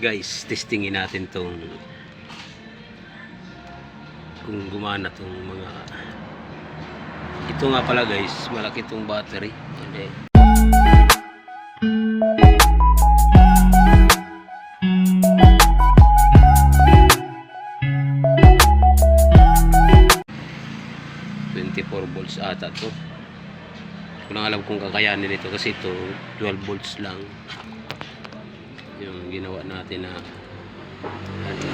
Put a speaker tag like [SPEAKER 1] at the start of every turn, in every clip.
[SPEAKER 1] guys testingin natin tong kung gumana tong mga ito nga pala guys malaki tong battery hindi ...24 volts ata to. Hindi ko alam kung kakayanin ito kasi ito 12 volts lang. Yung ginawa natin na ano,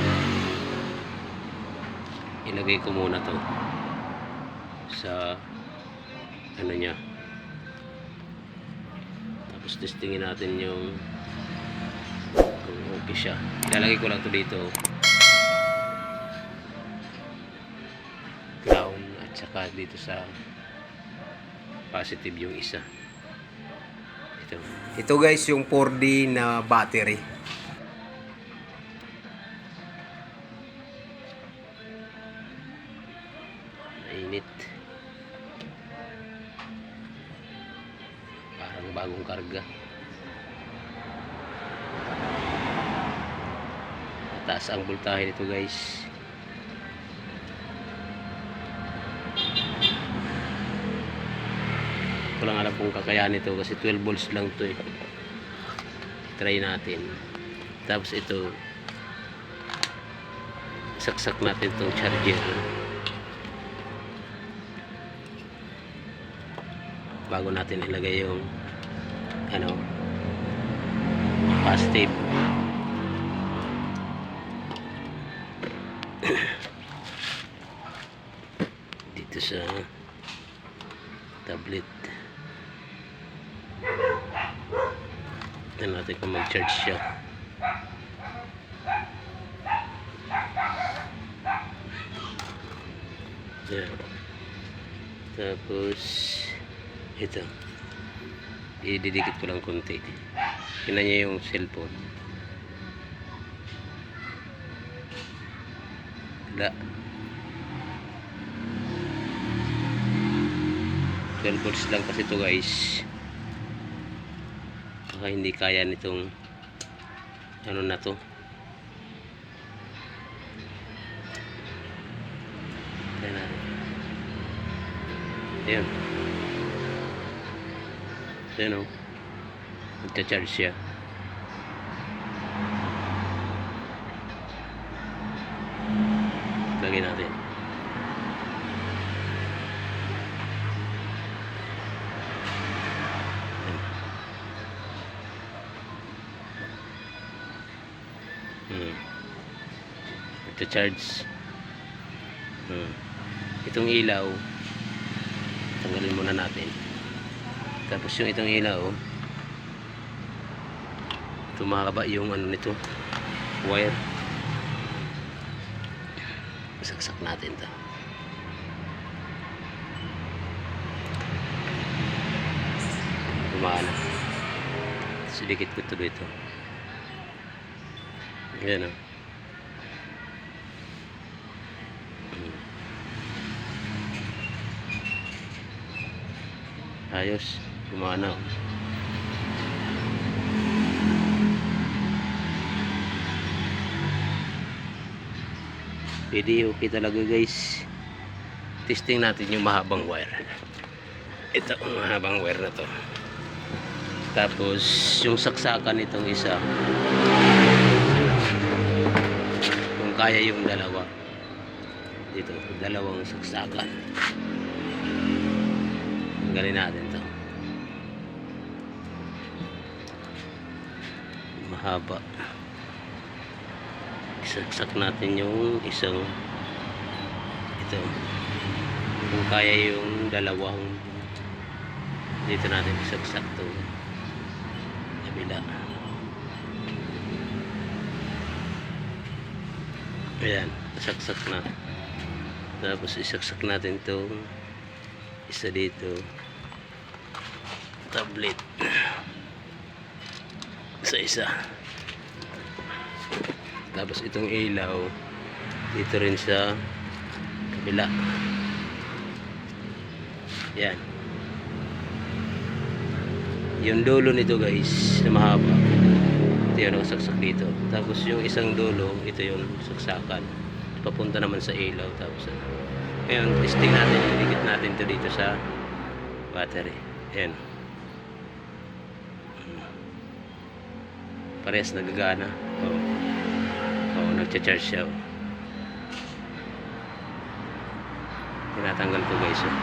[SPEAKER 1] ilagay ko muna to sa ano niya. Tapos testingin natin yung kung okay siya. Ilalagay ko lang to dito. Ground at saka dito sa positive yung isa ito
[SPEAKER 2] Ito guys yung 4D na battery.
[SPEAKER 1] Mainit. Parang bagong karga. Mataas ang voltahe nito guys. Ko lang alam kung kakayanin ito kasi 12 volts lang to eh. Try natin. Tapos ito saksak natin tong charger. bago natin ilagay yung ano positive dito sa tablet tignan natin kung mag-charge siya Yan. Tapos ito. Ididikit ko lang konti. Tingnan niya yung cellphone. Wala. 12 volts lang kasi to guys. Baka hindi kaya nitong ano na to. Tingnan natin. Ayan. Ayan o. Nagcha-charge siya. Lagay natin. Nagcha-charge. Hmm. Itong ilaw, tanggalin muna natin. Tapos yung itong ilaw, tumahaba yung ano nito, wire. Saksak natin to. Gumana. Silikit ko tuloy ito. Ayan o. Ayos. Gumana. Pwede okay talaga guys. Testing natin yung mahabang wire. Ito, ang mahabang wire na to. Tapos, yung saksakan nitong isa. Kung kaya yung dalawa. Dito, dalawang saksakan. Tanggalin natin to. Mahaba. Isaksak natin yung isang ito. Kung kaya yung dalawang dito natin isaksak to. Kabila. Ayan, isaksak na. Tapos isaksak natin to isa dito tablet sa isa tapos itong ilaw dito rin sa kabila yan yung dulo nito guys na mahaba ito yung nakasaksak dito. Tapos yung isang dulo, ito yung saksakan. Papunta naman sa ilaw. Tapos ano. Ngayon, testing natin. Iligit natin ito dito sa battery. Ayan. Hmm. Parehas nagagana. Oo. Oo, nagcha-charge siya. oh. Tinatanggal ko guys. Oh.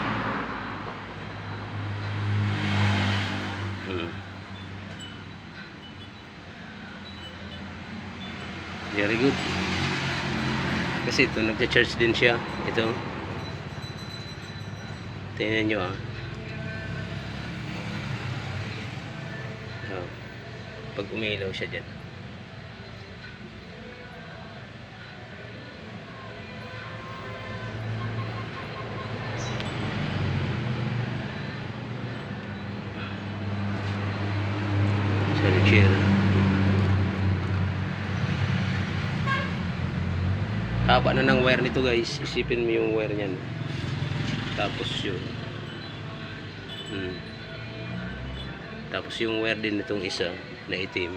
[SPEAKER 1] Hmm. Very good. Kasi ito, nagcha-charge din siya. Ito. Tingnan nyo ah. Pag umilaw siya dyan. Charger. Haba na ng wire nito guys. Isipin mo yung wire niyan. Tapos yun. Hmm. Tapos yung wire din nitong isa na itim.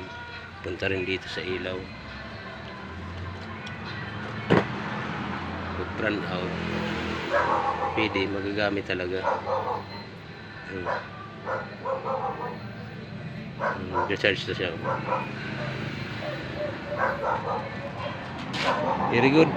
[SPEAKER 1] Punta rin dito sa ilaw. Pag run out. Pwede, magagamit talaga. Hmm. Hmm, recharge na siya. Very good.